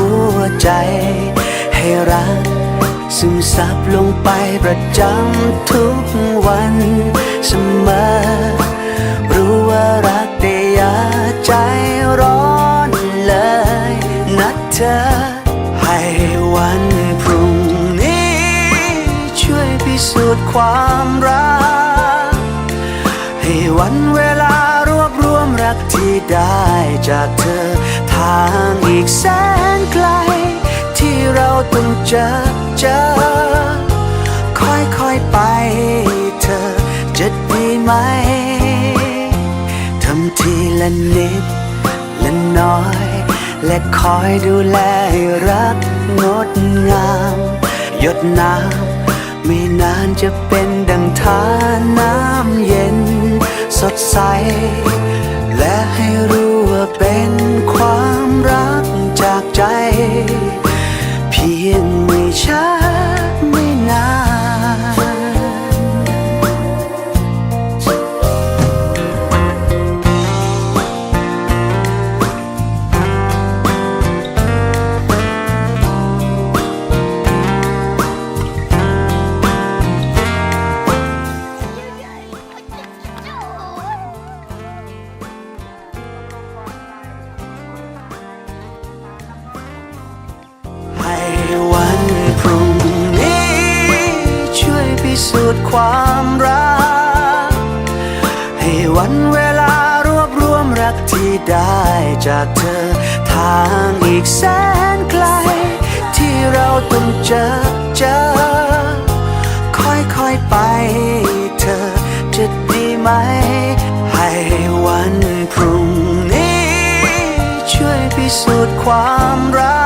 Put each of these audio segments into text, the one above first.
ว ใจ ให้รักซึมซับลงไปประจำทุกวันเสมอ รู้ว่ารักได้อยาใจร้อนเลย นัดเธอ ให้วันพรุ่งนี้ ช่วยพิสูจน์ความรัก ให้วันเวลารวบรวมรักที่ได้จากเธอ ทางอีกแสน ต้องเจอเจอค่อยๆไปเธอจะดีไหมทำทีละนิดละน้อย และคอยดูแลรักงดงาม หยดน้ำไม่นานจะเป็นดังทานน้ำเย็นสดใส ความรัก ให้วันเวลารวบรวมรักที่ได้จากเธอ ทางอีกแสนไกล ที่เราต้องเจอเจอ ค่อยๆไปเธอจะดีไหม ให้วันพรุ่งนี้ ช่วยพิสูจน์ความรั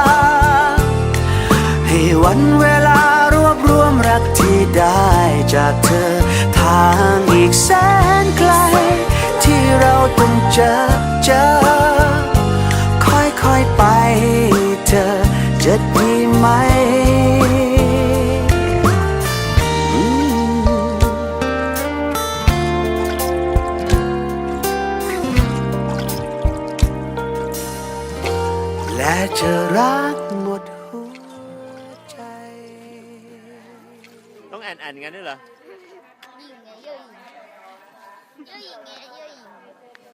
ก ให้วันเวลา ความรักที่ได้จากเธอ ทางอีกแสนไกล ที่เราต้องเจอเจอ ค่อยๆไปเธอจะดีไหมอืมและจะรักหมด ต้องแอนแอนงั้นด้วยเหรอยิงไงเยอะยิงเยอะยิงไง